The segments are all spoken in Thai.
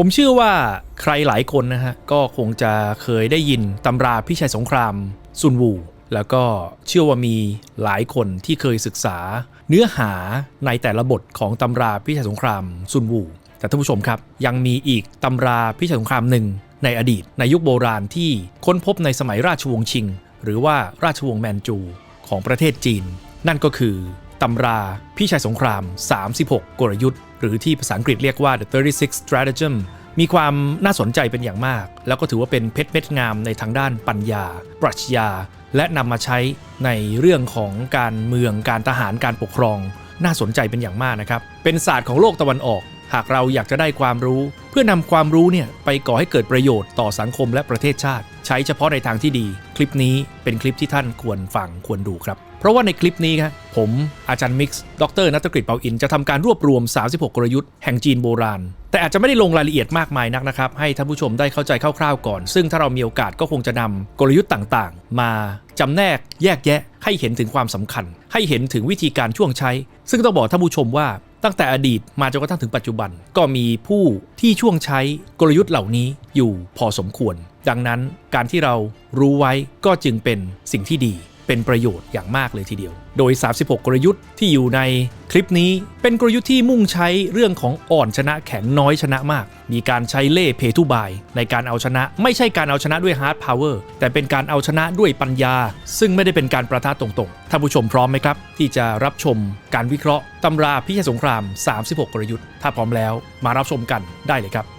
ผมเชื่อว่าใครหลายคนนะฮะ ก็คงจะเคยได้ยินตำราพิชัยสงครามซุนวู แล้วก็เชื่อว่ามีหลายคนที่เคยศึกษา เนื้อหาในแต่ละบทของตำราพิชัยสงครามซุนวู แต่ท่านผู้ชมครับ ยังมีอีกตำราพิชัยสงครามหนึ่งในอดีตในยุคโบราณที่ค้นพบในสมัยราชวงศ์ชิง หรือว่าราชวงศ์แมนจูของประเทศจีน นั่นก็คือตำราพิชัยสงคราม 36 กลยุทธ์ หรือที่ภาษาอังกฤษเรียกว่า the 36 stratagem มีความน่าสนใจเป็นอย่างมาก แล้วก็ถือว่าเป็นเพชรเม็ดงามในทางด้านปัญญา ปรัชญา และนำมาใช้ในเรื่องของการเมืองการทหารการปกครอง น่าสนใจเป็นอย่างมากนะครับ เป็นศาสตร์ของโลกตะวันออก หากเราอยากจะได้ความรู้ เพื่อนำความรู้เนี่ยไปก่อให้เกิดประโยชน์ต่อสังคมและประเทศชาติ ใช้เฉพาะในทางที่ดี คลิปนี้เป็นคลิปที่ท่านควรฟังควรดูครับ เพราะว่าในคลิปนี้ครับผมอาจารย์มิกซ์ดรนัตกฤษเปาอินจะทำการรวบรวม 36 กลยุทธ์แห่งจีนโบราณ แต่อาจจะไม่ได้ลงรายละเอียดมากมายนักนะครับ ให้ท่านผู้ชมได้เข้าใจคร่าวๆก่อน ซึ่งถ้าเรามีโอกาสก็คงจะนำกลยุทธ์ต่างๆ มาจำแนกแยกแยะ ให้เห็นถึงความสำคัญ ให้เห็นถึงวิธีการช่วงใช้ ซึ่งต้องบอกท่านผู้ชมว่าตั้งแต่อดีตมาจนกระทั่งถึงปัจจุบัน ก็มีผู้ที่ช่วงใช้กลยุทธ์เหล่านี้อยู่พอสมควร ดังนั้นการที่เรารู้ไว้ก็จึงเป็นสิ่งที่ดี เป็นประโยชน์อย่างมากเลยทีเดียว โดย 36 กลยุทธ์ที่อยู่ในคลิปนี้เป็นกลยุทธ์ที่มุ่งใช้เรื่องของอ่อนชนะแข็งน้อยชนะมาก มีการใช้เล่เพทุบาย ในการเอาชนะ ไม่ใช่การเอาชนะด้วยฮาร์ดพาวเวอร์แต่เป็นการเอาชนะด้วยปัญญา ซึ่งไม่ได้เป็นการประทะตรงๆท่านผู้ชมพร้อมไหมครับ ที่จะรับชมการวิเคราะห์ตำราพิชัยสงคราม 36 กลยุทธ์ ถ้าพร้อมแล้ว มารับชมกันได้เลยครับ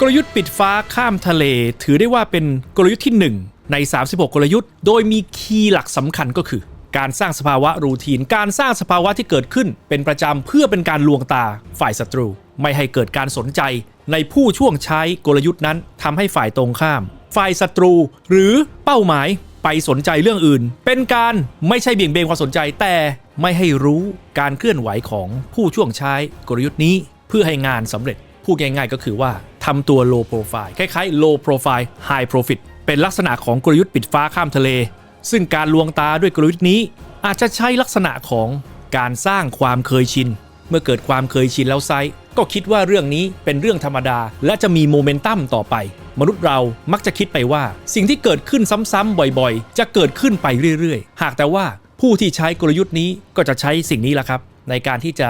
กลยุทธ์ปิดฟ้าข้ามทะเล ถือได้ว่าเป็นกลยุทธ์ที่ 1 ใน 36 กลยุทธ์ โดยมีคีย์หลักสำคัญก็คือ การสร้างสภาวะรูทีน การสร้างสภาวะที่เกิดขึ้น เป็นประจำเพื่อเป็นการลวงตาฝ่ายศัตรู ไม่ให้เกิดการสนใจ ในผู้ช่วงใช้กลยุทธ์นั้นทำให้ฝ่ายตรงข้าม ฝ่ายศัตรู หรือเป้าหมายไปสนใจเรื่องอื่น เป็นการไม่ใช่เบี่ยงเบนความสนใจแต่ไม่ให้รู้การเคลื่อนไหวของผู้ช่วงใช้กลยุทธ์นี้ เพื่อให้งานสำเร็จ พูดง่ายๆก็คือว่าทำตัว low profile คล้ายๆ low profile high profit เป็นลักษณะของกลยุทธ์ปิดฟ้าข้ามทะเล ซึ่งการลวงตาด้วยกลยุทธ์นี้ อาจจะใช้ลักษณะของการสร้างความเคยชิน เมื่อเกิดความเคยชินแล้วไซก็คิดว่าเรื่องนี้เป็นเรื่องธรรมดา และจะมีโมเมนตัมต่อไป มนุษย์เรามักจะคิดไปว่า สิ่งที่เกิดขึ้นซ้ำๆบ่อยๆ จะเกิดขึ้นไปเรื่อยๆ หากแต่ว่าผู้ที่ใช้กลยุทธ์นี้ก็จะใช้สิ่งนี้แหละครับ ในการที่จะ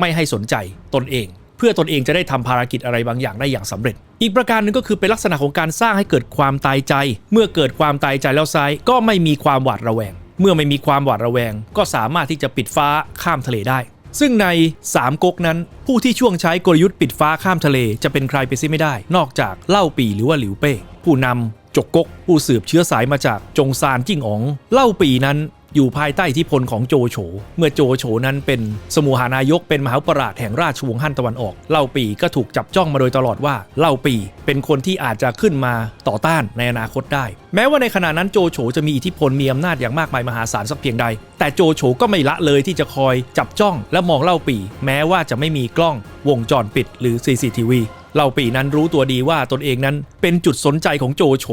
ไม่ให้สนใจตนเอง เพื่อตนเองจะได้ทำภารกิจอะไรบางอย่างได้อย่างสำเร็จ อีกประการหนึ่งก็คือเป็นลักษณะของการสร้างให้เกิดความตายใจ เมื่อเกิดความตายใจแล้วไซก็ไม่มีความหวาดระแวง เมื่อไม่มีความหวาดระแวง ก็สามารถที่จะปิดฟ้าข้ามทะเลได้ ซึ่งใน3ก๊กนั้น ผู้ที่ช่วงใช้กลยุทธ์ปิดฟ้าข้ามทะเลจะเป็นใครไปซิไม่ได้ นอกจากเล่าปีหรือว่าหลิวเป้ผู้นำจกก๊กผู้สืบเชื้อสายมาจากจงซานจิ้งอ๋อง เล่าปีนั้น อยู่ภายใต้อิทธิพลของโจโฉ เมื่อโจโฉนั้นเป็นสมุหานายกเป็นมหาปราชญ์แห่งราชวงศ์ฮั่นตะวันออก เล่าปีก็ถูกจับจ้องมาโดยตลอดว่าเล่าปีเป็นคนที่อาจจะขึ้นมาต่อต้านในอนาคตได้ แม้ว่าในขณะนั้นโจโฉจะมีอิทธิพลมีอำนาจอย่างมากมายมหาศาลสักเพียงใด แต่โจโฉก็ไม่ละเลยที่จะคอยจับจ้องและมองเล่าปี แม้ว่าจะไม่มีกล้องวงจรปิดหรือ CCTV เล่าปีนั้นรู้ตัวดีว่าตนเองนั้นเป็นจุดสนใจของโจโฉ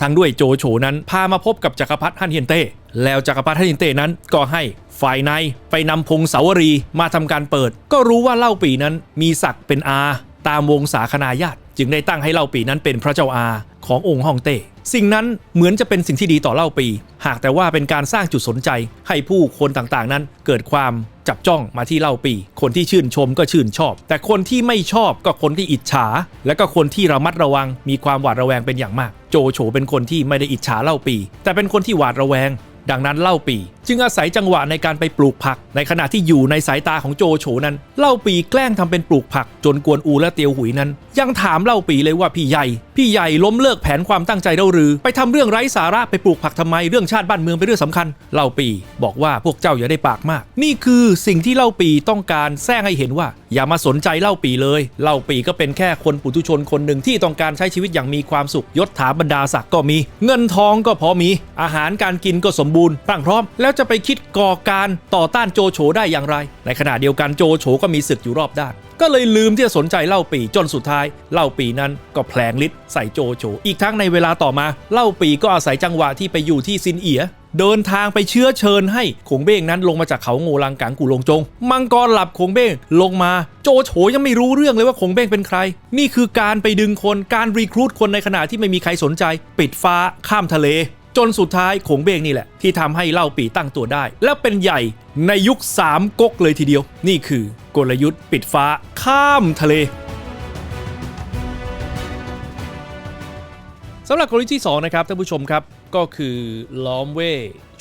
ทั้งด้วยโจโฉนั้นพามาพบกับจักรพรรดิฮั่นเฮียนเต้แล้วจักรพรรดิฮั่นเฮียนเต้นั้นก็ให้ฝ่ายในไปนำพงศาวรีมาทำการเปิด ก็รู้ว่าเล่าปีนั้นมีศักดิ์เป็นอา ตามวงศาคณาญาติจึงได้ตั้งให้เล่าปีนั้นเป็นพระเจ้าอาขององค์ฮ่องเต้ สิ่งนั้นเหมือนจะเป็นสิ่งที่ดีต่อเล่าปี หากแต่ว่าเป็นการสร้างจุดสนใจให้ผู้คนต่างๆนั้นเกิดความจับจ้องมาที่เล่าปี คนที่ชื่นชมก็ชื่นชอบ แต่คนที่ไม่ชอบก็คนที่อิจฉา และก็คนที่ระมัดระวังมีความหวาดระแวงเป็นอย่างมาก โจโฉเป็นคนที่ไม่ได้อิจฉาเล่าปี แต่เป็นคนที่หวาดระแวง ดังนั้นเล่าปี จึงอาศัยจังหวะในการไปปลูกผัก ในขณะที่อยู่ในสายตาของโจโฉนั้น เล่าปีแกล้งทำเป็นปลูกผัก จนกวนอูและเตียวหุยนั้น ยังถามเล่าปีเลยว่าพี่ใหญ่ พี่ใหญ่ล้มเลิกแผนความตั้งใจเราหรือ ไปทำเรื่องไร้สาระไปปลูกผักทำไมเรื่องชาติบ้านเมืองเป็นเรื่องสำคัญ เล่าปีบอกว่าพวกเจ้าอย่าได้ปากมาก นี่คือสิ่งที่เล่าปีต้องการแซงให้เห็นว่า อย่ามาสนใจเล่าปีเลย เล่าปีก็เป็นแค่คนปุถุชนคนหนึ่งที่ต้องการใช้ชีวิตอย่างมีความสุขยศถาบรรดาศักดิ์ก็มี เงินทองก็พอมี อาหารการกินก็สมบูรณ์พรั่งพร้อม แล้วจะไปคิดก่อการต่อต้านโจโฉได้อย่างไร ในขณะเดียวกันโจโฉก็มีศึกอยู่รอบด้านก็เลยลืมที่จะสนใจเล่าปีจนสุดท้าย เล่าปีนั้นก็แผลงฤทธิ์ใส่โจโฉอีกทั้งในเวลาต่อมา เล่าปีก็อาศัยจังหวะที่ไปอยู่ที่ซินเอียเดินทางไปเชื้อเชิญให้ขงเบ้งนั้นลงมาจากเขาโงลังกังกูลงจง มังกรหลับขงเบ้งลงมา โจโฉยังไม่รู้เรื่องเลยว่าขงเบ้งเป็นใคร นี่คือการไปดึงคนการรีครูดคนในขณะที่ไม่มีใครสนใจ ปิดฟ้าข้ามทะเล จนสุดท้ายขงเบงนี่แหละ ที่ทำให้เล่าปีตั้งตัวได้ และเป็นใหญ่ในยุคสามก๊กเลยทีเดียว นี่คือกลยุทธ์ปิดฟ้าข้ามทะเลสำหรับกลยุทธ์ที่2นะครับท่านผู้ชมครับก็คือล้อมเว่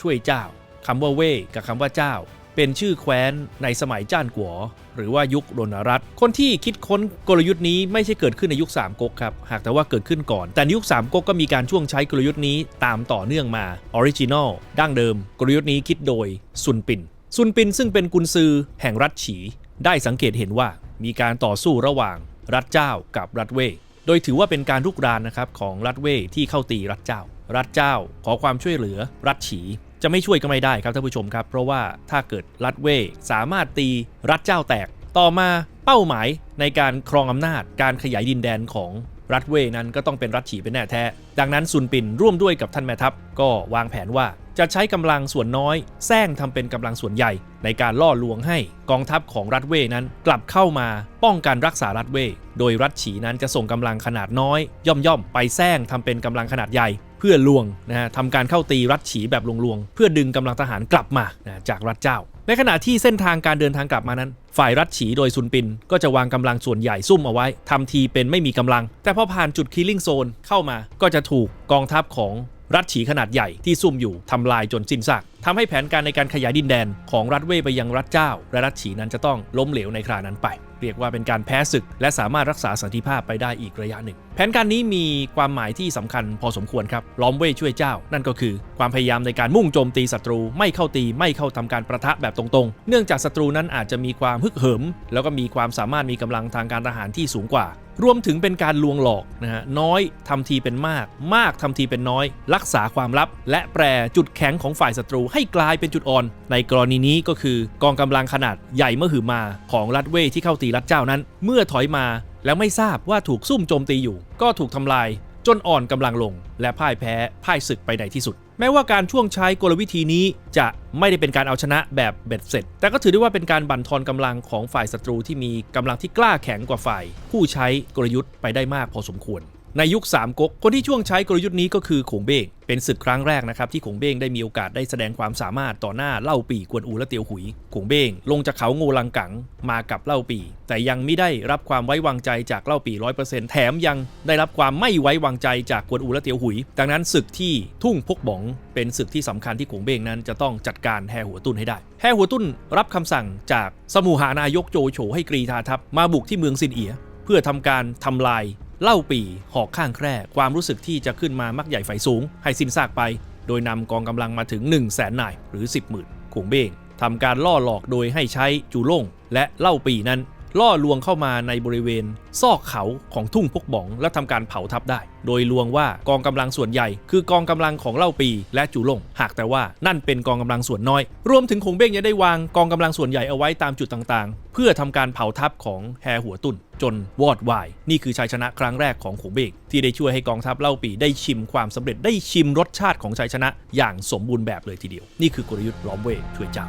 ช่วยเจ้าคำว่าเว่กับคำว่าเจ้า เป็นชื่อแคว้นในสมัยจ้านกัวหรือว่ายุครณรัตคนที่คิดค้นกลยุทธ์นี้ไม่ใช่เกิดขึ้นในยุคสามก๊กครับ หากแต่ว่าเกิดขึ้นก่อน แต่ในยุคสามก๊กก็มีการช่วงใช้กลยุทธ์นี้ตามต่อเนื่องมาออริจินอลดั้งเดิม กลยุทธ์นี้คิดโดยซุนปิน ซุนปินซึ่งเป็นกุนซือแห่งรัฐฉี ได้สังเกตเห็นว่ามีการต่อสู้ระหว่างรัฐเจ้ากับรัฐเว่ยโดยถือว่าเป็นการลุกรานนะครับของรัฐเว่ยที่เข้าตีรัฐเจ้า รัฐเจ้าขอความช่วยเหลือรัฐฉี จะไม่ช่วยก็ไม่ได้ครับท่านผู้ชมครับ เพราะว่าถ้าเกิดรัฐเว่ยสามารถตีรัฐเจ้าแตก ต่อมาเป้าหมายในการครองอำนาจการขยายดินแดนของ รัฐเว่ยนั้นก็ต้องเป็นรัฐฉีเป็นแน่แท้ ดังนั้นซุนปินร่วมด้วยกับท่านแม่ทัพ ก็วางแผนว่าจะใช้กำลังส่วนน้อยแซงทำเป็นกำลังส่วนใหญ่ ในการล่อลวงให้กองทัพของรัฐเว่ยนั้น กลับเข้ามาป้องกันรักษารัฐเว่ยโดยรัฐฉีนั้นจะส่งกำลังขนาดน้อย ย่อมๆไปแซงทำเป็นกำลังขนาดใหญ่เพื่อลวงนะฮะทำการเข้าตีรัฐฉีแบบลวงๆ เพื่อดึงกำลังทหารกลับมานะจากรัฐเจ้า ในขณะที่เส้นทางการเดินทางกลับมานั้น ฝ่ายรัฐฉีโดยซุนปิน ก็จะวางกำลังส่วนใหญ่ซุ่มเอาไว้ทำทีเป็นไม่มีกำลัง แต่พอผ่านจุดคิลลิ่งโซนเข้ามาก็จะถูกกองทัพของรัฐฉีขนาดใหญ่ที่ซุ่มอยู่ทำลายจนสิ้นซากทำให้แผนการในการขยายดินแดนของรัฐเว่ไปยังรัฐเจ้า และรัฐฉีนั้นจะต้องล้มเหลวในครานั้นไป เรียกว่าเป็นการแพ้ศึก และสามารถรักษาสันติภาพไปได้อีกระยะหนึ่ง แผนการนี้มีความหมายที่สำคัญพอสมควรครับล้อมเว่ยช่วยเจ้า นั่นก็คือความพยายามในการมุ่งโจมตีศัตรู ไม่เข้าตีไม่เข้าทำการประทะแบบตรงๆ เนื่องจากศัตรูนั้นอาจจะมีความฮึกเหิม แล้วก็มีความสามารถมีกำลังทางการทหารที่สูงกว่า รวมถึงเป็นการลวงหลอกนะฮะน้อยทำทีเป็นมาก มากทำทีเป็นน้อย รักษาความลับ และแปรจุดแข็งของฝ่ายศัตรูให้กลายเป็นจุดอ่อน ในกรณีนี้ก็คือกองกำลังขนาดใหญ่เมื่อหือมาของรัฐเว่ยที่เข้าตีรัฐเจ้านั้น เมื่อถอยมาแล้วไม่ทราบว่าถูกซุ่มโจมตีอยู่ ก็ถูกทำลายจนอ่อนกำลังลง และพ่ายแพ้พ่ายศึกไปในที่สุด แม้ว่าการช่วงใช้กลวิธีนี้จะไม่ได้เป็นการเอาชนะแบบเบ็ดเสร็จ แต่ก็ถือได้ว่าเป็นการบั่นทอนกำลังของฝ่ายศัตรูที่มีกำลังที่กล้าแข็งกว่าฝ่าย ผู้ใช้กลยุทธ์ไปได้มากพอสมควร ในยุคสามก๊กคนที่ช่วงใช้กลยุทธ์นี้ก็คือขงเบ้งเป็นศึกครั้งแรกนะครับที่ขงเบ้งได้มีโอกาสได้แสดงความสามารถต่อหน้าเล่าปีกวนอูและเตียวหุยขงเบ้งลงจากเขาโงลังกังมากับเล่าปี แต่ยังไม่ได้รับความไว้วางใจจากเล่าปีร้อยเปอร์เซ็นต์แถมยังได้รับความไม่ไว้วางใจจากกวนอูและเตียวหุย ดังนั้นศึกที่ทุ่งพกบองเป็นศึกที่สำคัญที่ขงเบ้งนั้นจะต้องจัดการแฮหัวตุ้นให้ได้แฮหัวตุ้นรับคำสั่งจากสมุหานายกโจโฉให้กรีธาทัพมาบุกที่เมืองซินเอีย เพื่อทำการทำลาย เล่าปีหอกข้างแคร่ความรู้สึกที่จะขึ้นมามักใหญ่ไฟสูง ให้สิ้นซากไป โดยนำกองกำลังมาถึง 1 0 0 0 0แสนนายหรือ 10หมื่นขงเบงทำการล่อหลอกโดยให้ใช้จูล่งและเล่าปีนั้น ล่อลวงเข้ามาในบริเวณ ซอกเขาของทุ่งพกบองและทำการเผาทับได้ โดยลวงว่ากองกำลังส่วนใหญ่ คือกองกำลังของเล่าปีและจูลงหากแต่ว่านั่นเป็นกองกำลังส่วนน้อย รวมถึงคงเบ้งยังได้วางกองกำลังส่วนใหญ่เอาไว้ตามจุดต่างๆ เพื่อทำการเผาทับของแฮหัวตุนจนวอดวาย นี่คือชัยชนะครั้งแรกของขงเบ้งที่ได้ช่วยให้กองทัพเล่าปีได้ชิมความสำเร็จได้ชิมรสชาติของชัยชนะ อย่างสมบูรณ์แบบเลยทีเดียว นี่คือกลยุทธ์ล้อมเว่ช่วยเจ้า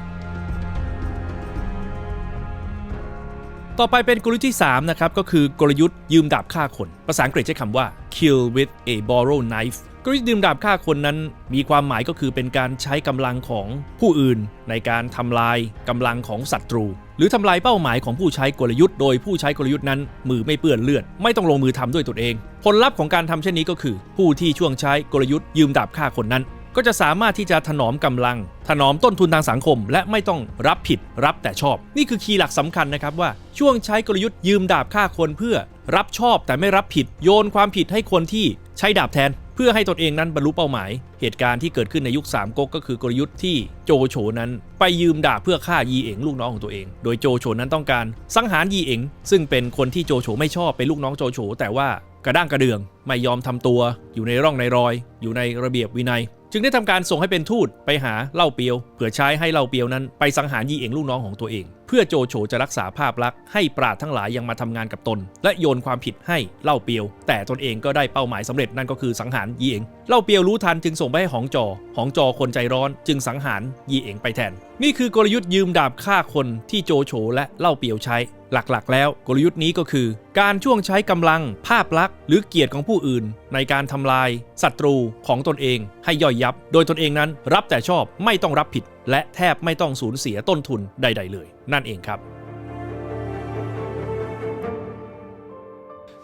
ต่อไปเป็นกลยุทธ์ที่ 3 นะครับ ก็คือกลยุทธ์ยืมดาบฆ่าคน ภาษาอังกฤษใช้คำว่า kill with a borrow knife กลยุทธ์ยืมดาบฆ่าคนนั้น มีความหมายก็คือเป็นการใช้กำลังของผู้อื่น ในการทำลายกำลังของศัตรู หรือทำลายเป้าหมายของผู้ใช้กลยุทธ์ โดยผู้ใช้กลยุทธ์นั้น มือไม่เปื้อนเลือด ไม่ต้องลงมือทำด้วยตนเอง ผลลัพธ์ของการทำเช่นนี้ก็คือ ผู้ที่ช่วงใช้กลยุทธ์ยืมดาบฆ่าคนนั้น ก็จะสามารถที่จะถนอมกำลัง ถนอมต้นทุนทางสังคม และไม่ต้องรับผิดรับแต่ชอบ นี่คือคีย์หลักสำคัญนะครับว่าช่วงใช้กลยุทธ์ยืมดาบฆ่าคนเพื่อ รับชอบแต่ไม่รับผิดโยนความผิดให้คนที่ใช้ดาบแทน เพื่อให้ตนเองนั้นบรรลุเป้าหมาย เหตุการณ์ที่เกิดขึ้นในยุคสามก๊กก็คือกลยุทธ์ที่โจโฉนั้น ไปยืมดาบเพื่อฆ่ายีเอ๋งลูกน้องของตัวเอง โดยโจโฉนั้นต้องการสังหารยีเอ๋งซึ่งเป็นคนที่โจโฉไม่ชอบเป็นลูกน้องโจโฉแต่ว่ากระด้างกระเดืองไม่ยอมทำตัว อยู่ในร่องในรอย อยู่ในระเบียบวินัย จึงได้ทำการส่งให้เป็นทูตไปหาเล่าเปียวเพื่อใช้ให้เล่าเปียวนั้นไปสังหารยีเอ๋งลูกน้องของตัวเอง เพื่อโจโฉจะรักษาภาพลักษณ์ให้ปราดทั้งหลายยังมาทำงานกับตน และโยนความผิดให้เล่าเปียว แต่ตนเองก็ได้เป้าหมายสำเร็จนั่นก็คือสังหารยีเองเล่าเปียวรู้ทันจึงส่งไปให้หองจอ หองจอคนใจร้อนจึงสังหารยีเองไปแทน นี่คือกลยุทธ์ยืมดาบฆ่าคนที่โจโฉและเล่าเปียวใช้ หลักๆ แล้วกลยุทธ์นี้ก็คือ การช่วงใช้กำลัง ภาพลักษณ์ หรือเกียรติของผู้อื่น ในการทำลายศัตรูของตนเองให้ย่อยยับ โดยตนเองนั้นรับแต่ชอบไม่ต้องรับผิด และแทบไม่ต้องสูญเสียต้นทุนใด ๆ เลย นั่นเองครับ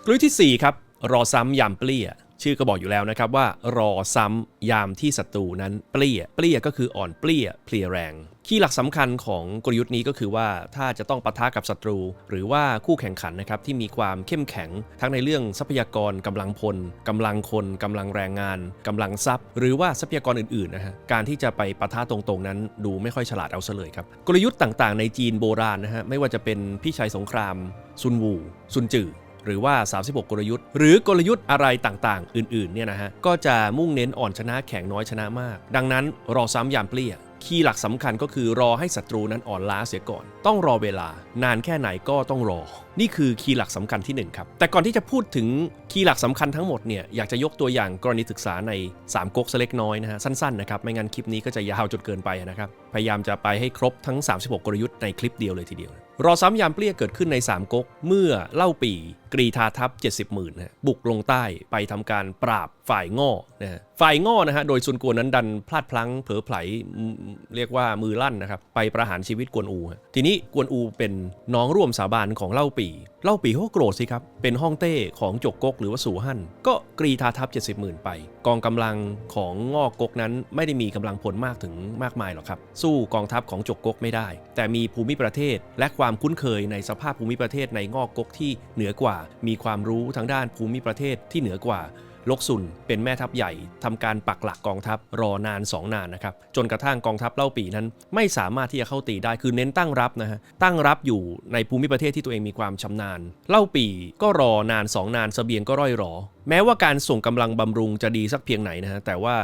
กลยุทธ์ที่ 4 ครับ รอซ้ำยามเปลี้ยชื่อก็บอกอยู่แล้วนะครับว่า รอซ้ำยามที่ศัตรูนั้นเปลี้ยเปลี้ยก็คืออ่อนเปลี้ยเพลียแรง คีย์หลักสำคัญของกลยุทธ์นี้ก็คือว่าถ้าจะต้องปะทะกับศัตรู หรือว่าคู่แข่งขันนะครับที่มีความเข้มแข็ง ทั้งในเรื่องทรัพยากรกำลังพลกำลังคนกำลังแรงงานกำลังทรัพย์ หรือว่าทรัพยากรอื่นๆนะฮะการที่จะไปปะทะตรงๆนั้น ดูไม่ค่อยฉลาดเอาซะเลยครับกลยุทธ์ต่างๆ ในจีนโบราณนะฮะไม่ว่าจะเป็นพี่ชัยสงคราม ซุนวูซุนจือหรือว่า 36 กลยุทธ์ หรือกลยุทธ์อะไรต่างๆ อื่นๆ เนี่ยนะฮะ ก็จะมุ่งเน้นอ่อนชนะแข็งน้อยชนะมาก ดังนั้นรอซ้ำยามเปลี่ย คีย์หลักสำคัญก็คือรอให้ศัตรูนั้นอ่อนล้าเสียก่อน ต้องรอเวลานานแค่ไหนก็ต้องรอ นี่คือคีย์หลักสำคัญที่หนึ่งครับแต่ก่อนที่จะพูดถึงคีย์หลักสำคัญทั้งหมดเนี่ยอยากจะยกตัวอย่างกรณีศึกษาใน3ก๊กสกเล็กน้อยนะฮะสั้นๆนะครับไม่งั้นคลิปนี้ก็จะยาวจนเกินไปนะครับพยายามจะไปให้ครบทั้ง 36 กลยุทธ์ในคลิปเดียวเลยทีเดียว รอซ้ำยามเปรี้ยเกิดขึ้นใน3ก๊กเมื่อเล่าปี กรีธาทัพ 70หมื่นนะฮะบุกลงใต้ไปทำการปราบฝ่ายง่อนะฮะฝ่ายง่อนะฮะโดยซุนกวนนั้นดันพลาดพลั้งเผลอไผลเรียกว่ามือลั่นนะครับไปประหารชีวิตกวนอู ทีนี้กวนอูเป็นน้องร่วมสาบานของเล่าปีเล่าปีเขาก็โกรธสิครับ เป็นฮ่องเต้ของจกก๊กหรือว่าสู่ฮั่นก็กรีธาทัพ 70หมื่นไป กองกำลังของง่อก๊กนั้นไม่ได้มีกำลังพลมากถึงมากมายหรอกครับ สู้กองทัพของจกก๊กไม่ได้ แต่มีภูมิประเทศและความคุ้นเคยในสภาพภูมิประเทศในง่อก๊กที่เหนือกว่ามีความรู้ทางด้านภูมิประเทศที่เหนือกว่าลกซุนเป็นแม่ทัพใหญ่ทำการปักหลักกองทัพรอนาน 2 นานนะครับ จนกระทั่งกองทัพเล่าปีนั้น ไม่สามารถที่จะเข้าตีได้คือเน้นตั้งรับนะฮะตั้งรับอยู่ในภูมิประเทศที่ตัวเองมีความชำนาญ เล่าปีก็รอนาน 2 นานเสบียงก็ร่อยหรอ แม้ว่าการส่งกำลังบำรุงจะดีสักเพียงไหนนะฮะแต่ว่า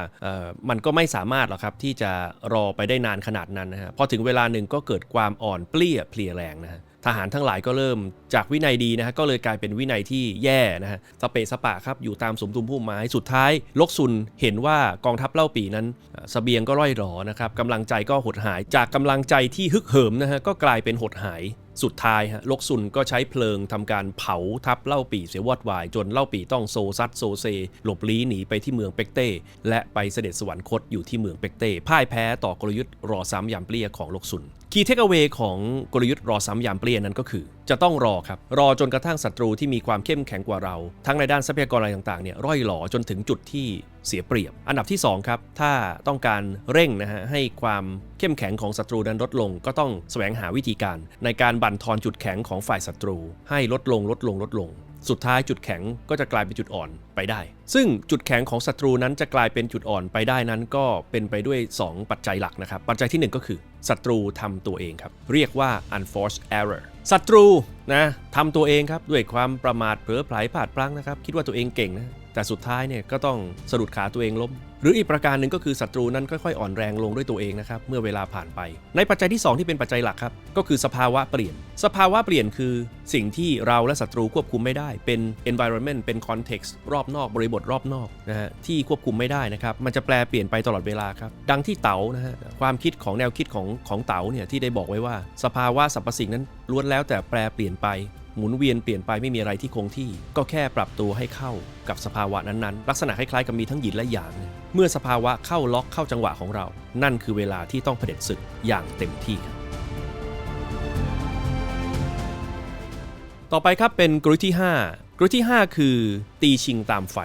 มันก็ไม่สามารถหรอกครับที่จะรอไปได้นานขนาดนั้นนะฮะพอถึงเวลาหนึ่งก็เกิดความอ่อนเปลี้ยเพลียแรงนะฮะ ทหารทั้งหลายก็เริ่มจากวินัยดีนะฮะก็เลยกลายเป็นวินัยที่แย่นะฮะสเปสปะครับอยู่ตามสมทุมพุ่มไม้สุดท้ายลกซุนเห็นว่ากองทัพเล่าปีนั้นเอ่อเสบียงก็ร่อยหรอนะครับกำลังใจก็หดหายจากกำลังใจที่ฮึกเหิมนะฮะก็กลายเป็นหดหายสุดท้ายฮะลกซุนก็ใช้เพลิงทำการเผาทับเล่าปีเสียวอดวาย จนเล่าปีต้องโซซัดโซเซ หลบลี้หนีไปที่เมืองเป็กเต้ และไปเสด็จสวรรคตอยู่ที่เมืองเป็กเต้พ่ายแพ้ต่อกลยุทธ์รอซ้ำยามเปรี้ยของลกซุน คีย์เทคเวของกลยุทธ์รอซ้ำยามเปลี่ยนนั้นก็คือ จะต้องรอครับ รอจนกระทั่งศัตรูที่มีความเข้มแข็งกว่าเรา ทั้งในด้านทรัพยากรอะไรต่างๆเนี่ยร่อยหลอจนถึงจุดที่เสียเปรียบ อันดับที่ 2 ครับ ถ้าต้องการเร่งนะฮะให้ความเข้มแข็งของศัตรูนั้นลดลง ก็ต้องแสวงหาวิธีการ ในการบั่นทอนจุดแข็งของฝ่ายศัตรู ให้ลดลงลดลงลดลง สุดท้ายจุดแข็งก็จะกลายเป็นจุดอ่อนไปได้ ซึ่งจุดแข็งของศัตรูนั้นจะกลายเป็นจุดอ่อนไปได้นั้นก็เป็นไปด้วย 2 ปัจจัยหลักนะครับ ปัจจัยทีหนึ่1 ก็คือศัตรูทำตัวเองครับ เรียกว่า unforced error ศัตรูนะทำตัวเองครับด้วยความประมาทเผลอไผลพลาดพลั้งนะครับ คิดว่าตัวเองเก่งนะแต่สุดท้ายเนี่ยก็ต้องสะดุดขาตัวเองล้ม หรืออีกประการหนึ่งก็คือศัตรูนั้นค่อยๆ อ่อนแรงลงด้วยตัวเองนะครับเมื่อเวลาผ่านไป ในปัจจัยที่ 2 ที่เป็นปัจจัยหลักครับก็คือสภาวะเปลี่ยน สภาวะเปลี่ยนคือสิ่งที่เราและศัตรูควบคุมไม่ได้ เป็น environment เป็น context รอบนอก บริบทรอบนอกนะฮะที่ควบคุมไม่ได้นะครับมันจะแปลเปลี่ยนไปตลอดเวลาครับดังที่เต๋านะฮะความคิดของแนวคิดของของเต๋าเนี่ยที่ได้บอกไว้ว่า สภาวะสรรพสิ่งนั้นล้วนแล้วแต่แปลเปลี่ยนไป หมุนเวียนเปลี่ยนไปไม่มีอะไรที่คงที่ ก็แค่ปรับตัวให้เข้ากับสภาวะนั้นๆ ลักษณะคล้ายๆกับมีทั้งหยินและหยาง เมื่อสภาวะเข้าล็อกเข้าจังหวะของเรา นั่นคือเวลาที่ต้องเผด็จศึกอย่างเต็มที่ครับต่อไปครับเป็นกลยุทธ์ที่ 5กลยุทธ์ที่ 5 คือ ตีชิงตามไฟ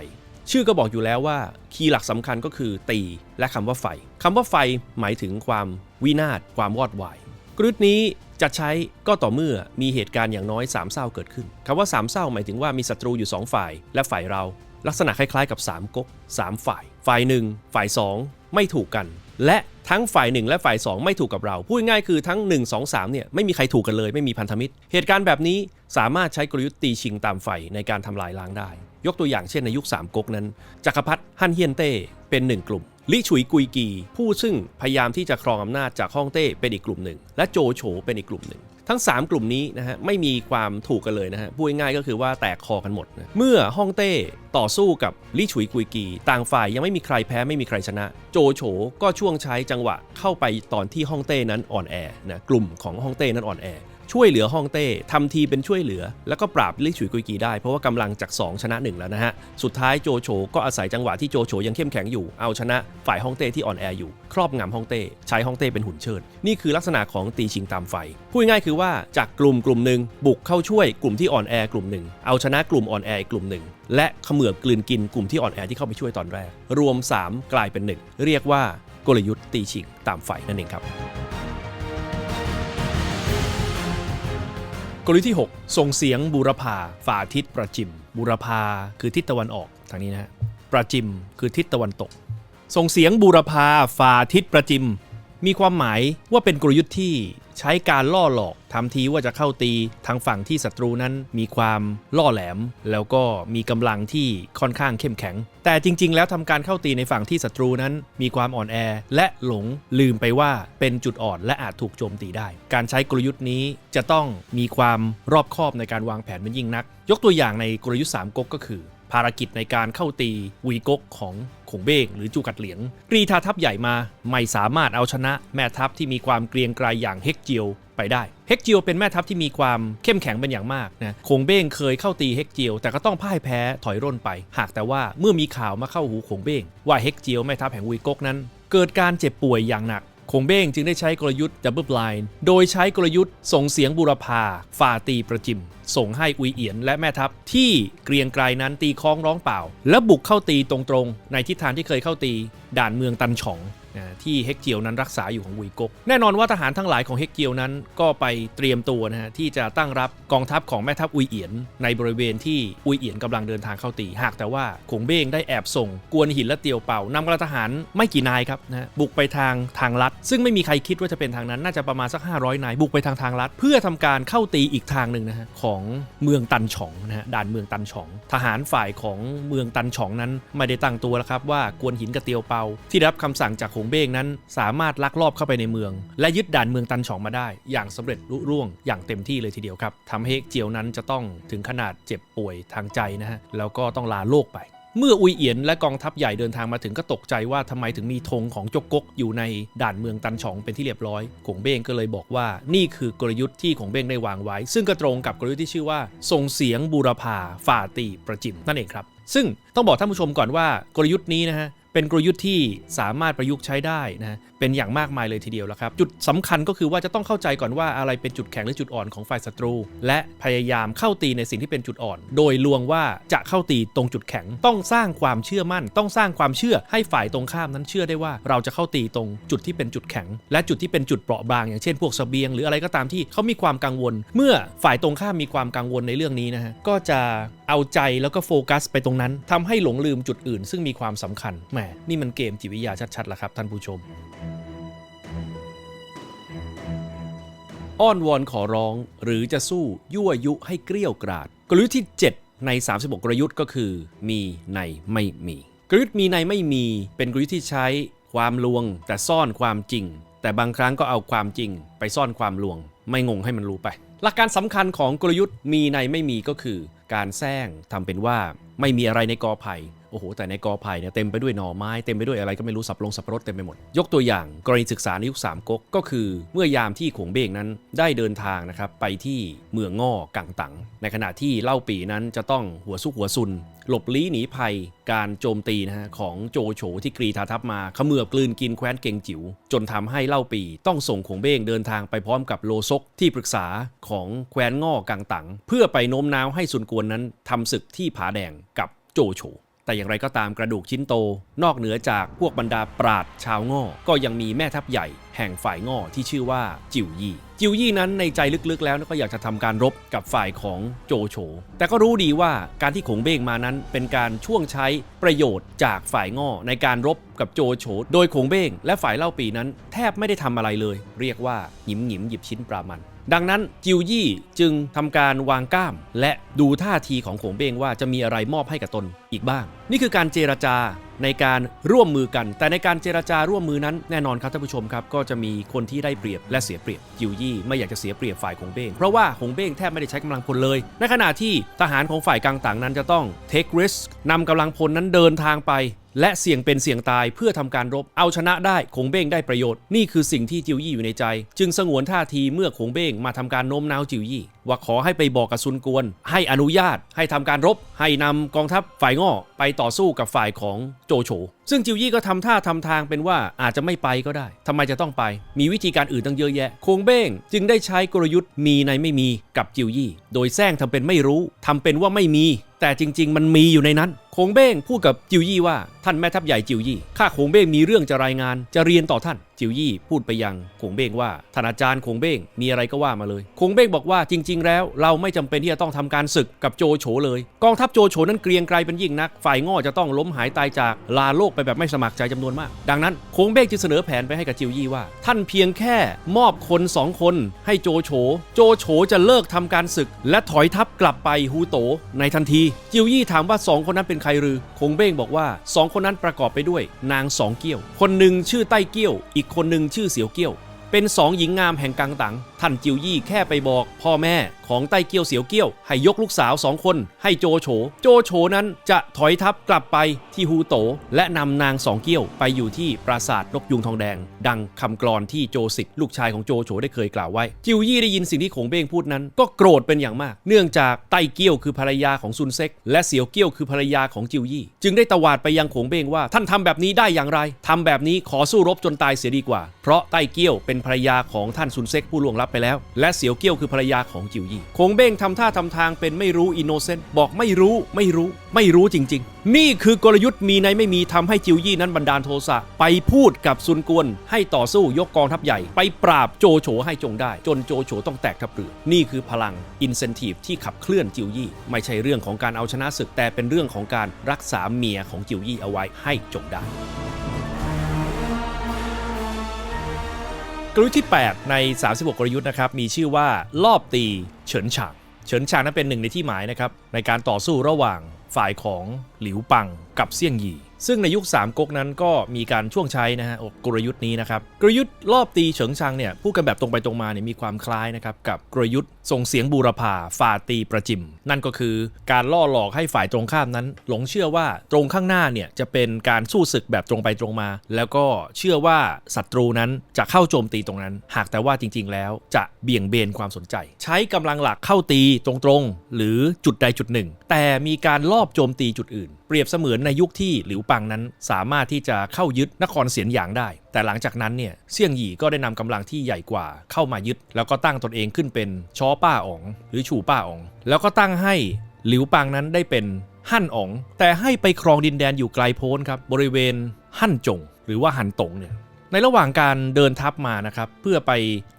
ชื่อก็บอกอยู่แล้วว่า คีย์หลักสำคัญก็คือตีและคำว่าไฟคำว่าไฟหมายถึงความวินาศความวอดวายกลยุทธ์นี้ จะใช้ก็ต่อเมื่อมีเหตุการณ์อย่างน้อย3เศร้าเกิดขึ้นคำว่า3เศร้าหมายถึงว่ามีศัตรูอยู่ 2 ฝ่าย และฝ่ายเรา ลักษณะคล้ายๆกับ 3ก๊ก3 ฝ่าย ฝ่ายหนึ่งฝ่าย 2 ไม่ถูกกัน และทั้งฝ่าย 1 และฝ่าย 2 ไม่ถูกกับเรา พูดง่ายคือทั้ง 1 2 3เนี่ยไม่มีใครถูกกันเลยไม่มีพันธมิตร เหตุการณ์แบบนี้สามารถใช้กลยุทธ์ตีชิงตามไฟในการทำลายล้างได้ ยกตัวอย่างเช่นในยุค3ก๊กนั้นจักรพรรดิฮั่นเฮียนเต้เป็นหนึ่งกลุ่ม ลิฉุยกุยกี ผู้ซึ่งพยายามที่จะครองอำนาจจากฮ่องเต้เป็นอีกกลุ่มหนึ่ง และโจโฉเป็นอีกกลุ่มหนึ่ง ทั้ง 3 กลุ่มนี้นะฮะไม่มีความถูกกันเลยนะฮะพูดง่ายก็คือว่าแตกคอกันหมดนะเมื่อฮ่องเต้ต่อสู้กับลี่ฉุยกุยกี ต่างฝ่ายยังไม่มีใครแพ้ไม่มีใครชนะ โจโฉก็ช่วงใช้จังหวะเข้าไปตอนที่ฮ่องเต้นั้นอ่อนแอนะกลุ่มของฮ่องเต้นั้นอ่อนแอ ช่วยเหลือฮ่องเต้ทำทีเป็นช่วยเหลือ แล้วก็ปราบลี่ฉุยกุยกีได้ เพราะว่ากำลังจาก 2 ชนะ 1 แล้วนะฮะ สุดท้ายโจโฉก็อาศัยจังหวะที่โจโฉยังเข้มแข็งอยู่เอาชนะฝ่ายฮ่องเต้ที่อ่อนแออยู่ ครอบงำฮ่องเต้ใช้ฮ่องเต้เป็นหุ่นเชิด นี่คือลักษณะของตีชิงตามไฟพูดง่ายคือว่าจากกลุ่มกลุ่มหนึ่งบุกเข้าช่วยกลุ่มที่อ่อนแอกลุ่มหนึ่งเอาชนะกลุ่มอ่อนแออีกกลุ่มหนึ่งและเขมือบกลืนกินกลุ่มที่อ่อนแอที่เข้าไปช่วยตอนแรก รวม 3 กลายเป็นหนึ่งเรียกว่ากลยุทธ์ตีชิงตามไฟนั่นเองครับ กลยุทธ์ที่ 6 ส่งเสียงบูรพาฝ่าทิศประจิม บูรพาคือทิศตะวันออกทางนี้นะฮะประจิมคือทิศตะวันตก ส่งเสียงบูรพาฝ่าทิศประจิม มีความหมายว่าเป็นกลยุทธ์ที่ ใช้การล่อหลอกทำทีว่าจะเข้าตีทางฝั่งที่ศัตรูนั้นมีความล่อแหลม แล้วก็มีกำลังที่ค่อนข้างเข้มแข็ง แต่จริง ๆ แล้วทำการเข้าตีในฝั่งที่ศัตรูนั้น มีความอ่อนแอ และหลงลืมไปว่าเป็นจุดอ่อนและอาจถูกโจมตีได้ การใช้กลยุทธ์นี้จะต้องมีความรอบคอบในการวางแผนเป็นยิ่งนัก ยกตัวอย่างในกลยุทธ์สามก๊กก็คือ ภารกิจในการเข้าตีวีกกของขงเบ้งหรือจูกัดเหลียงกรีธาทัพใหญ่มาไม่สามารถเอาชนะแม่ทัพที่มีความเกรียงไกรอย่างเฮกเจียวไปได้เฮกเจียวเป็นแม่ทัพที่มีความเข้มแข็งเป็นอย่างมากนะคงเบ้งเคยเข้าตีเฮกเจียว แต่ก็ต้องพ่ายแพ้ถอยร่นไป หากแต่ว่าเมื่อมีข่าวมาเข้าหูคงเบ้งว่าเฮกเจียวแม่ทัพแห่งวีกกนั้น เกิดการเจ็บป่วยอย่างหนัก คงเบ้งจึงได้ใช้กลยุทธ์ดับเบิลไลน์โดยใช้กลยุทธ์ส่งเสียงบูรพาฝ่าตีประจิม ส่งให้อุยเอียนและแม่ทัพที่เกรียงไกรนั้นตีคล้องร้องเปล่า และบุกเข้าตีตรงๆ ในทิศทางที่เคยเข้าตี ด่านเมืองตันฉอง ที่เฮกเจียวนั้นรักษาอยู่ของวุยกกแน่นอนว่าทหารทั้งหลายของเฮกเจียวนั้นก็ไปเตรียมตัวนะฮะที่จะตั้งรับกองทัพของแม่ทัพอุยเอียน ในบริเวณที่อุยเอียนกำลังเดินทางเข้าตี หากแต่ว่าขงเบ้งได้แอบส่ง กวนหินและเตียวเป่านำกำลังทหารไม่กี่นายครับนะฮะบุกไปทางทางลัด ซึ่งไม่มีใครคิดว่าจะเป็นทางนั้นน่าจะประมาณสัก 500 นายบุกไปทางทางลัด เพื่อทำการเข้าตีอีกทางหนึ่งนะฮะของเมืองตันฉองนะฮะด่านเมืองตันฉอง ทหารฝ่ายของเมืองตันฉองนั้นไม่ได้ตั้งตัวแล้วครับว่ากวนหินกับเตียวเปาที่รับคำสั่งจากขงเบ้งนั้นสามารถลักลอบเข้าไปในเมือง และยึดด่านเมืองตันฉองมาได้ อย่างสำเร็จลุล่วงอย่างเต็มที่เลยทีเดียวครับทำให้เจียวนั้นจะต้องถึงขนาดเจ็บป่วยทางใจนะฮะแล้วก็ต้องลาโลกไปเมื่ออุยเอียนและกองทัพใหญ่เดินทางมาถึงก็ตกใจว่าทำไมถึงมีธงของจกกกอยู่ในด่านเมืองตันฉองเป็นที่เรียบร้อยขงเบ้งก็เลยบอกว่านี่คือกลยุทธ์ที่ขงเบ้งได้วางไว้ ซึ่งก็ตรงกับกลยุทธ์ที่ชื่อว่าส่งเสียงบูรพาฝ่าตีประจิมนั่นเองครับ ซึ่งต้องบอกท่านผู้ชมก่อนว่ากลยุทธ์นี้นะฮะ เป็นกลยุทธ์ที่สามารถประยุกต์ใช้ได้นะเป็นอย่างมากมายเลยทีเดียวแล้วครับ จุดสำคัญก็คือว่าจะต้องเข้าใจก่อนว่าอะไรเป็นจุดแข็งหรือจุดอ่อนของฝ่ายศัตรู และพยายามเข้าตีในสิ่งที่เป็นจุดอ่อน โดยลวงว่าจะเข้าตีตรงจุดแข็ง ต้องสร้างความเชื่อมั่น ต้องสร้างความเชื่อให้ฝ่ายตรงข้ามนั้นเชื่อได้ว่าเราจะเข้าตีตรงจุดที่เป็นจุดแข็ง และจุดที่เป็นจุดเปราะบาง อย่างเช่นพวกเสบียง หรืออะไรก็ตามที่เขามีความกังวล เมื่อฝ่ายตรงข้ามมีความกังวลในเรื่องนี้นะฮะก็จะเอาใจแล้วก็โฟกัสไปตรงนั้นทำให้หลงลืมจุดอื่น ซึ่งมีความสำคัญแหมนี่มันเกมจิตวิทยาชัดๆแล้วครับท่านผู้ชม อ้อนวอนขอร้อง หรือจะสู้ยั่วยุให้เกลี้ยวกราด กลยุทธ์ที่ 7 ใน 36 กลยุทธ์ก็คือ มีในไม่มี กลยุทธ์มีในไม่มี เป็นกลยุทธ์ที่ใช้ความลวง แต่ซ่อนความจริง แต่บางครั้งก็เอาความจริง ไปซ่อนความลวง ไม่งงให้มันรู้ไป หลักการสำคัญของกลยุทธ์มีในไม่มีก็คือ การแซงทำเป็นว่าไม่มีอะไรในกอไผ่ อ้โห แต่ในกอไผ่เนี่ยเต็มไปด้วยหน่อไม้เต็มไปด้วยอะไรก็ไม่รู้สับลงสับปะรดเต็มไปหมด ยกตัวอย่างกรณีศึกษาในยุคสามก๊กก็คือ เมื่อยามที่ขงเบงนั้นได้เดินทางนะครับไปที่เมืองง่อกังตังในขณะที่เล่าปีนั้นจะต้องหัวซุกหัวซุน หลบลี้หนีภัยการโจมตีนะฮะของโจโฉที่กรีธาทัพมาขมือบกลืนกินแคว้นเกงจิ๋วจนทำให้เล่าปีต้องส่งขงเบ้งเดินทางไปพร้อมกับโลซกที่ปรึกษาของแคว้นง่อกังตังเพื่อไปโน้มน้าวให้ซุนกวนนั้นทำศึกที่ผาแดงกับโจโฉ แต่อย่างไรก็ตามกระดูกชิ้นโต นอกเหนือจากพวกบรรดาปราดชาวง่อก็ยังมีแม่ทัพใหญ่ แห่งฝ่ายง่อที่ชื่อว่าจิวยี่ จิวยี่นั้นในใจลึกๆแล้วก็อยากจะทำการรบกับฝ่ายของโจโฉแต่ก็รู้ดีว่าการที่ขงเบ้งมานั้นเป็นการช่วงใช้ประโยชน์จากฝ่ายง่อในการรบกับโจโฉโดยขงเบ้งและฝ่ายเล่าปีนั้น แทบไม่ได้ทำอะไรเลย เรียกว่าหยิมหยิมหยิบชิ้นปลามัน ดังนั้นจิวยี่จึงทำการวางก้าม และดูท่าทีของขงเบ้งว่าจะมีอะไรมอบให้กับตนอีกบ้าง นี่คือการเจรจาในการร่วมมือกัน แต่ในการเจรจาร่วมมือนั้นแน่นอนครับท่านผู้ชมครับ ก็จะมีคนที่ได้เปรียบและเสียเปรียบจิวยี่ไม่อยากจะเสียเปรียบฝ่ายของเบ้งเพราะว่าหงเบ้งแทบไม่ได้ใช้กำลังพลเลย ในขณะที่ทหารของฝ่ายกลางต่างนั้นจะต้อง take risk นำกำลังพลนั้นเดินทางไป และเสี่ยงเป็นเสี่ยงตายเพื่อทำการรบ เอาชนะได้คงเบ้งได้ประโยชน์ นี่คือสิ่งที่จิวยี่อยู่ในใจ จึงสงวนท่าทีเมื่อคงเบ้งมาทำการโน้มน้าวจิวยี่ ว่าขอให้ไปบอกกับซุนกวน ให้อนุญาตให้ทำการรบ ให้นำกองทัพฝ่ายง่อไปต่อสู้กับฝ่ายของโจโฉซึ่งจิวยี่ก็ทำท่าทำทางเป็นว่าอาจจะไม่ไปก็ได้ทำไมจะต้องไป มีวิธีการอื่นตั้งเยอะแยะ คงเบ้งจึงได้ใช้กลยุทธ์มีในไม่มีกับจิวยี่ โดยแซงทำเป็นไม่รู้ทำเป็นว่าไม่มี แต่จริง ๆ มันมีอยู่ในนั้น คงเบ้งพูดกับจิวยี่ว่าท่านแม่ทัพใหญ่จิวยี่ข้าคงเบ้งมีเรื่องจะรายงานจะเรียนต่อท่านจิวยี่พูดไปยังคงเบ้งว่าท่านอาจารย์คงเบ้งมีอะไรก็ว่ามาเลยคงเบ้งบอกว่าจริง ๆ แล้ว เราไม่จำเป็นที่จะต้องทำการศึกกับโจโฉเลย กองทัพโจโฉนั้นเกรียงไกรเป็นยิ่งนัก ฝ่ายง่อจะต้องล้มหายตายจากลาโลกไปแบบไม่สมัครใจจำนวนมาก ดังนั้นคงเบ้งจึงเสนอแผนไปให้กับจิวยี่ว่า ท่านเพียงแค่มอบคนสองคนให้โจโฉโจโฉจะเลิกทำการศึก และถอยทัพกลับไปฮูโตในทันที จิวยี่ถามว่าสองคนนั้นเป็นใครหรือคงเบ้งบอกว่าสองคนนั้นประกอบไปด้วยนางสองเกี้ยว คนหนึ่งชื่อใต้เกี้ยว อีกคนหนึ่งชื่อเสียวเกี้ยว เป็นสองหญิงงามแห่งกังตังท่านจิวยี่แค่ไปบอก พ่อแม่ของไต้เกี้ยวเสียวเกี้ยว ให้ยกลูกสาวสองคน ให้โจโฉ โจโฉนั้นจะถอยทัพกลับไปที่ฮูโต และนำนางสองเกี้ยวไปอยู่ที่ปราสาทนกยุงทองแดง ดังคำกลอนที่โจสิกลูกชายของโจโฉได้เคยกล่าวไว้ จิวยี่ได้ยินสิ่งที่ขงเบ้งพูดนั้น ก็โกรธเป็นอย่างมาก เนื่องจากไต้เกี้ยวคือภรรยาของซุนเซ็ก และเสียวเกี้ยวคือภรรยาของจิวยี่ จึงได้ตวาดไปยังขงเบ้งว่าท่านทำแบบนี้ได้อย่างไรทำแบบนี้ขอสู้รบจนตายเสียดีกว่า เพราะไต้เกี้ยวเป็นภรรยาของท่านซุนเซ็กผู้ล่วงลับไปแล้ว และเสียวเกี้ยวคือภรรยาของจิวยี่คงเบ้งทำท่าทำทางเป็นไม่รู้อินโนเซนต์บอกไม่รู้ไม่รู้ ไม่รู้จริง ๆ นี่คือกลยุทธ์มีในไม่มีทำให้จิวยี่นั้นบันดาลโทสะไปพูดกับซุนกวน ให้ต่อสู้ยกกองทัพใหญ่ ไปปราบโจโฉให้จงได้ จนโจโฉต้องแตกทัพเรือ นี่คือพลังอินเซนティブที่ขับเคลื่อนจิวยี่ ไม่ใช่เรื่องของการเอาชนะศึก แต่เป็นเรื่องของการรักษาเมียของจิวยี่เอาไว้ให้จงได้ กลยุทธ์ที่ 8 ใน 36 กลยุทธ์นะครับ มีชื่อว่ารอบตีเฉินฉางเฉินฉางนั้นเป็นหนึ่งในที่หมายนะครับในการต่อสู้ระหว่างฝ่ายของหลิวปังกับเซี่ยงหยี ซึ่งในยุค3ก๊กนั้นก็มีการช่วงใช้นะฮะกลยุทธ์นี้นะครับกลยุทธ์รอบตีเฉิงชางเนี่ยพูดกันแบบตรงไปตรงมาเนี่ยมีความคล้ายนะครับกับกลยุทธ์ส่งเสียงบูรพาฝ่าตีประจิม นั่นก็คือการล่อหลอกให้ฝ่ายตรงข้ามนั้น หลงเชื่อว่าตรงข้างหน้าเนี่ยจะเป็นการสู้ศึกแบบตรงไปตรงมา แล้วก็เชื่อว่าศัตรูนั้นจะเข้าโจมตีตรงนั้น หากแต่ว่าจริง ๆ แล้วจะเบี่ยงเบนความสนใจ ใช้กำลังหลักเข้าตีตรงๆ หรือจุดใดจุดหนึ่ง แต่มีการลอบโจมตีจุดอื่นเปรียบเสมือนในยุคที่หลิวปังนั้นสามารถที่จะเข้ายึดนครเสียนหยางได้ แต่หลังจากนั้นเนี่ยเซี่ยงหยี่ก็ได้นำกำลังที่ใหญ่กว่าเข้ามายึด แล้วก็ตั้งตนเองขึ้นเป็นช้อป้าอ๋อง หรือฉูป้าอ๋อง แล้วก็ตั้งให้หลิวปังนั้นได้เป็นฮั่นอ๋อง แต่ให้ไปครองดินแดนอยู่ไกลโพ้นครับบริเวณฮั่นจง หรือว่าฮั่นตงเนี่ย ในระหว่างการเดินทัพมานะครับเพื่อไป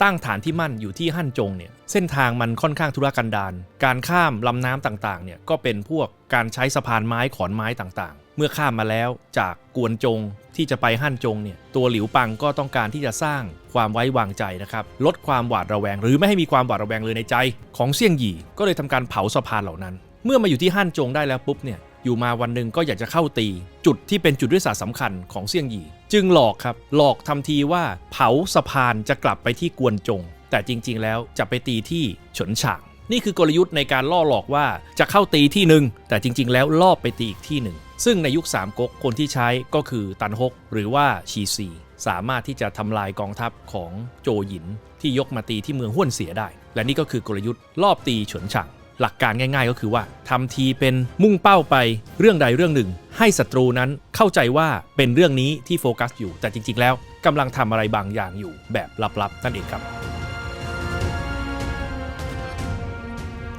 ตั้งฐานที่มั่นอยู่ที่ฮั่นจงเนี่ยเส้นทางมันค่อนข้างทุรกันดารการข้ามลำน้ำต่างๆเนี่ยก็เป็นพวกการใช้สะพานไม้ขอนไม้ต่างๆ เมื่อข้ามมาแล้วจากกวนจงที่จะไปฮั่นจงเนี่ยตัวหลิวปังก็ต้องการที่จะสร้างความไว้วางใจนะครับลดความหวาดระแวง หรือไม่ให้มีความหวาดระแวงเลยในใจ ของเซี่ยงหยี่ก็เลยทำการเผาสะพานเหล่านั้น เมื่อมาอยู่ที่ฮั่นจงได้แล้วปุ๊บเนี่ยอยู่มาวันหนึ่งก็อยากจะเข้าตี จุดที่เป็นจุดยุทธศาสตร์สำคัญของเซี่ยงหยี่ จึงหลอกครับ หลอกทำทีว่าเผาสะพานจะกลับไปที่กวนจง แต่จริง ๆ แล้วจะไปตีที่เฉินฉางนี่คือกลยุทธ์ในการล่อหลอกว่าจะเข้าตีที่หนึ่งแต่จริง ๆ แล้วล่อไปตีอีกที่หนึ่งซึ่งในยุคสามก๊กคนที่ใช้ก็คือตันฮกหรือว่าชีซีสามารถที่จะทำลายกองทัพของโจหยินที่ยกมาตีที่เมืองห้วนเสียได้ และนี่ก็คือกลยุทธ์รอบตีเฉินฉาง หลักการง่าย ๆ ก็คือว่าทำทีเป็นมุ่งเป้าไปเรื่องใดเรื่องหนึ่ง ให้ศัตรูนั้นเข้าใจว่าเป็นเรื่องนี้ที่โฟกัสอยู่ แต่จริง ๆ แล้วกำลังทำอะไรบางอย่างอยู่แบบลับๆนั่นเองครับ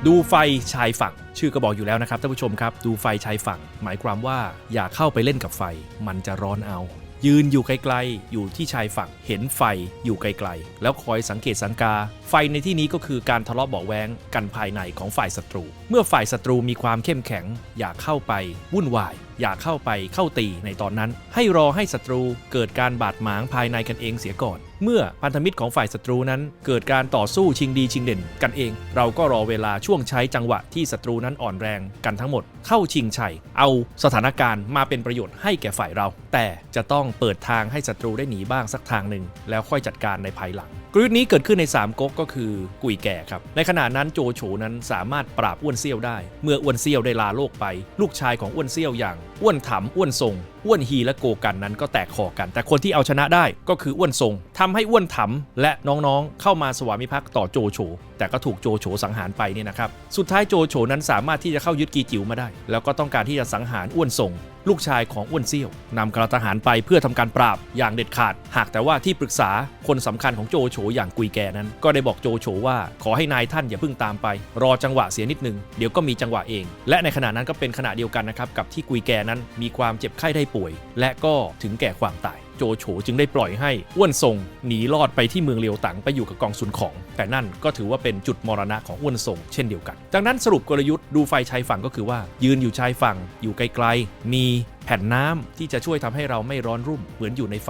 ดูไฟชายฝั่งชื่อก็บอกอยู่แล้วนะครับท่านผู้ชมครับ ดูไฟชายฝั่ง หมายความว่าอย่าเข้าไปเล่นกับไฟ มันจะร้อนเอา ยืนอยู่ไกลๆ อยู่ที่ชายฝั่งเห็นไฟอยู่ไกลๆ แล้วคอยสังเกตสังกา ไฟในที่นี้ก็คือการทะเลาะเบาะแวงกันภายในของฝ่ายศัตรู เมื่อฝ่ายศัตรูมีความเข้มแข็งอย่าเข้าไปวุ่นวาย อย่าเข้าไปเข้าตีในตอนนั้น ให้รอให้ศัตรูเกิดการบาดหมางภายในกันเองเสียก่อน เมื่อพันธมิตรของฝ่ายศัตรูนั้น เกิดการต่อสู้ชิงดีชิงเด่น กันเอง เราก็รอเวลาช่วงใช้จังหวะที่ศัตรูนั้นอ่อนแรงกันทั้งหมด เข้าชิงชัย เอาสถานการณ์มาเป็นประโยชน์ให้แก่ฝ่ายเรา แต่จะต้องเปิดทางให้ศัตรูได้หนีบ้างสักทางหนึ่งแล้วค่อยจัดการในภายหลังกลยุทธ์นี้เกิดขึ้นใน 3ก๊กก็คือกุยแก่ครับ ในขณะนั้นโจโฉนั้นสามารถปราบอ้วนเซี่ยวได้ เมื่ออ้วนเซี่ยวได้ลาโลกไป ลูกชายของอ้วนเซี่ยวอย่าง อ้วนถำอ้วนทรงอ้วนฮีและโกกันนั้นก็แตกคอกัน แต่คนที่เอาชนะได้ก็คืออ้วนทรงทำให้อ้วนถำและน้องๆ เข้ามาสวามิภักดิ์ต่อโจโฉแต่ก็ถูกโจโฉสังหารไปเนี่ยนะครับ สุดท้ายโจโฉนั้นสามารถที่จะเข้ายึดกีจิ๋วมาได้ แล้วก็ต้องการที่จะสังหารอ้วนทรงลูกชายของอ้วนเซี่ยวนำกระทหารไปเพื่อทำการปราบอย่างเด็ดขาด หากแต่ว่าที่ปรึกษาคนสำคัญของโจโฉอย่างกุยแกนั้น ก็ได้บอกโจโฉว่าขอให้นายท่านอย่าเพิ่งตามไป รอจังหวะเสียนิดนึงเดี๋ยวก็มีจังหวะเอง และในขณะนั้นก็เป็นขณะเดียวกันนะครับกับที่กุยแกนั้นมีความเจ็บไข้ได้ป่วย และก็ถึงแก่ความตาย โจโฉจึงได้ปล่อยให้อ้วนทรงหนีรอดไปที่เมืองเลียวตังไปอยู่กับกองซุนของ แต่นั่นก็ถือว่าเป็นจุดมรณะของอ้วนทรงเช่นเดียวกันดังนั้นสรุปกลยุทธ์ดูไฟชายฝั่งก็คือว่า ยืนอยู่ชายฝั่ง อยู่ไกลๆ มีแผ่นน้ำที่จะช่วยทำให้เราไม่ร้อนรุ่มเหมือนอยู่ในไฟ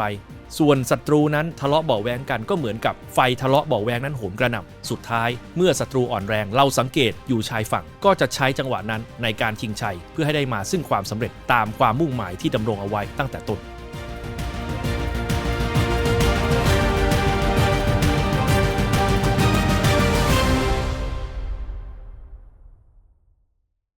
ส่วนศัตรูนั้นทะเลาะเบาแวงกันก็เหมือนกับไฟทะเลาะเบาแวงนั้นโหมกระหน่ำสุดท้าย เมื่อศัตรูอ่อนแรงเราสังเกตอยู่ชายฝั่ง ก็จะใช้จังหวะนั้นในการชิงชัย เพื่อให้ได้มาซึ่งความสำเร็จตามความมุ่งหมายที่ดำรงเอาไว้ตั้งแต่ต้น